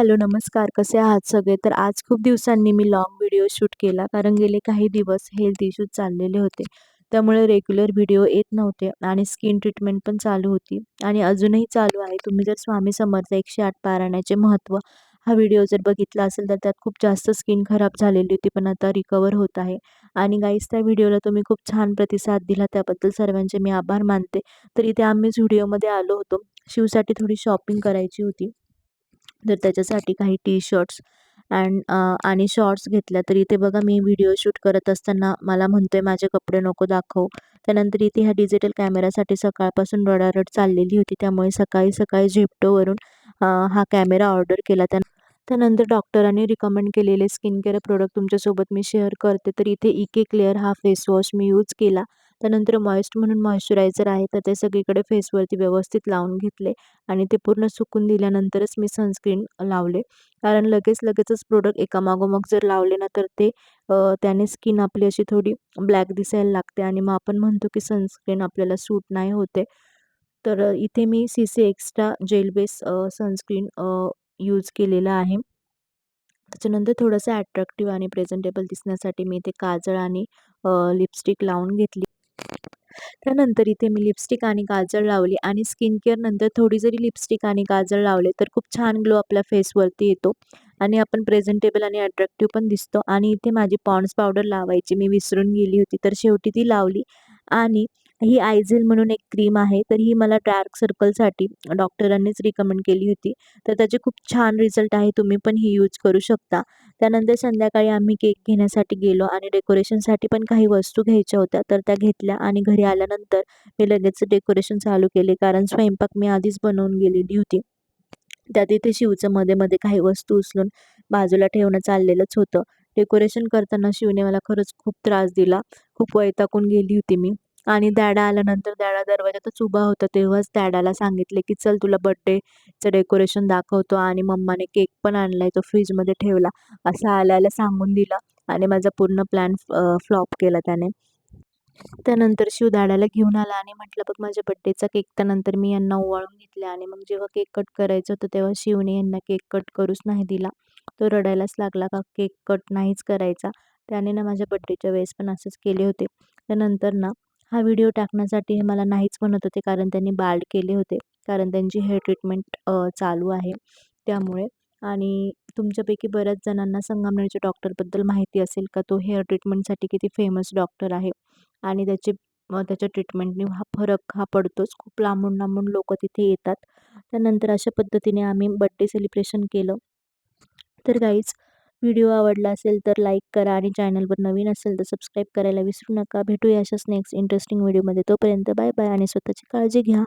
Hello नमस्कार. कसे आहात सगळे? तर आज खूप दिवसांनी मी लाँग व्हिडिओ शूट केला कारण गेले काही दिवस हेल्थ इश्यूज चाललेले होते. त्यामुळे रेग्युलर व्हिडिओ येत नव्हते आणि स्किन ट्रीटमेंट पण चालू होती. आणि अजूनही चालू आहे. तुम्ही जर स्वामी समर्थ एकशे आठ पारायणाचे महत्त्व हा व्हिडिओ जर बघितला असेल तर त्यात खूप जास्त स्किन खराब झालेली होती पण आता रिकवर होत आहे. आणि गाईस त्या व्हिडिओला तुम्ही खूप छान प्रतिसाद दिला. त्याबद्दल सर्वांचे मी आभार मानते. तर इथे आम्हीच व्हिडिओमध्ये आलो होतो. शिवसाठी थोडी शॉपिंग करायची होती. तर त्याच्यासाठी काही टी शर्ट्स अँड आणि शॉर्ट्स घेतल्या तर इथे बघा मी व्हिडिओ शूट करत असताना मला म्हणतो आहे माझे कपडे नको दाखव. त्यानंतर इथे ह्या डिजिटल कॅमेरासाठी सकाळपासून रडारड चाललेली होती. त्यामुळे सकाळी सकाळी झिप्टोवरून हा कॅमेरा ऑर्डर केला. त्या त्यानंतर डॉक्टरांनी रिकमेंड केलेले स्किन केअर प्रोडक्ट तुमच्यासोबत मी शेअर करते. तर इथे इके क्लिअर हा फेस वॉश मी यूज केला. त्यानंतर मॉइस्ट म्हणून मॉइश्चरायझर आहे तर ते सगळीकडे फेसवरती व्यवस्थित लावून घेतले आणि ते पूर्ण सुकून दिल्यानंतरच मी सनस्क्रीन लावले. कारण लगेच लगेचच प्रोडक्ट एकामागोमाग जर लावले ना तर ते त्याने स्किन आपली अशी थोडी ब्लॅक दिसायला लागते आणि मग आपण म्हणतो की सनस्क्रीन आपल्याला सूट नाही होते. तर इथे मी C C extra gel base sunscreen use केलेला आहे. त्याच्यानंतर थोडंसं ॲट्रॅक्टिव्ह आणि प्रेझेंटेबल दिसण्यासाठी मी इथे काजळ आणि लिपस्टिक लावून घेतली. त्यानंतर इथे मी लिपस्टिक आणि काजळ लावली आणि स्किन केअरनंतर थोडी जरी लिपस्टिक आणि काजळ लावले तर खूप छान ग्लो आपल्या फेसवरती येतो. आणि आपण प्रेझेंटेबल आणि अट्रॅक्टिव्ह पण दिसतो. आणि इथे माझी पॉन्ड्स पावडर लावायची मी विसरून गेली होती तर शेवटी ती लावली. आणि ही आयझेल म्हणून एक क्रीम आहे. तर ही मला डार्क सर्कलसाठी डॉक्टरांनीच रिकमेंड केली होती. तर त्याचे खूप छान रिझल्ट आहे. तुम्ही पण ही यूज करू शकता. त्यानंतर संध्याकाळी आम्ही केक घेण्यासाठी गेलो आणि डेकोरेशनसाठी पण काही वस्तू घ्यायच्या होत्या. तर त्या घेतल्या आणि घरी आल्यानंतर मी लगेच डेकोरेशन चालू केले. कारण स्वयंपाक मी आधीच बनवून गेलेली होती. त्यात इथे शिवचं मध्ये मध्ये काही वस्तू उचलून बाजूला ठेवणं चाललेलंच होतं. डेकोरेशन करताना शिवने मला खरंच खूप त्रास दिला. खूप वैतागून गेली होती मी. आणि दॅडा आल्यानंतर दॅडा दरवाजातच उभा होता. तेव्हाच दॅडाला सांगितले की चल तुला बड्डेचं डेकोरेशन दाखवतो आणि मम्माने केक पण आणलाय तो फ्रीजमध्ये ठेवला. असं आल्याला सांगून दिला आणि माझा पूर्ण प्लॅन फ्लॉप केला त्याने. त्यानंतर शिव दाडाला घेऊन आला आणि म्हटलं बघ माझ्या बड्डेचा केक त्यानंतर मी यांना ओवाळून घेतले आणि मग जेव्हा केक कट करायचं होतं तेव्हा शिवने यांना केक कट करूच नाही दिला. तो रडायलाच लागला का केक कट नाहीच करायचा. त्याने ना माझ्या बड्डेच्या वेळेस पण असंच केले होते. त्यानंतर ना हा व्हिडिओ टाकण्यासाठी हे मला नाहीच म्हणत होते कारण त्यांनी बाल्ड केले होते कारण त्यांची हेअर ट्रीटमेंट चालू आहे त्यामुळे. आणि तुमच्यापैकी बऱ्याच जणांना संगमनेरच्या डॉक्टरबद्दल माहिती असेल का? तो हेअर ट्रीटमेंटसाठी किती फेमस डॉक्टर आहे आणि त्याचे त्याच्या ट्रीटमेंटने हा फरक हा पडतोच. खूप लांबून लांबून लोक तिथे येतात. त्यानंतर अशा पद्धतीने आम्ही बड्डे सेलिब्रेशन केलं. तर गाईज व्हिडिओ आवडला असेल तर लाईक करा आणि चॅनलवर नवीन असेल तर सबस्क्राईब करायला विसरू नका. भेटूया अशाच नेक्स्ट इंटरेस्टिंग व्हिडिओमध्ये तोपर्यंत बाय बाय आणि स्वतःची काळजी घ्या.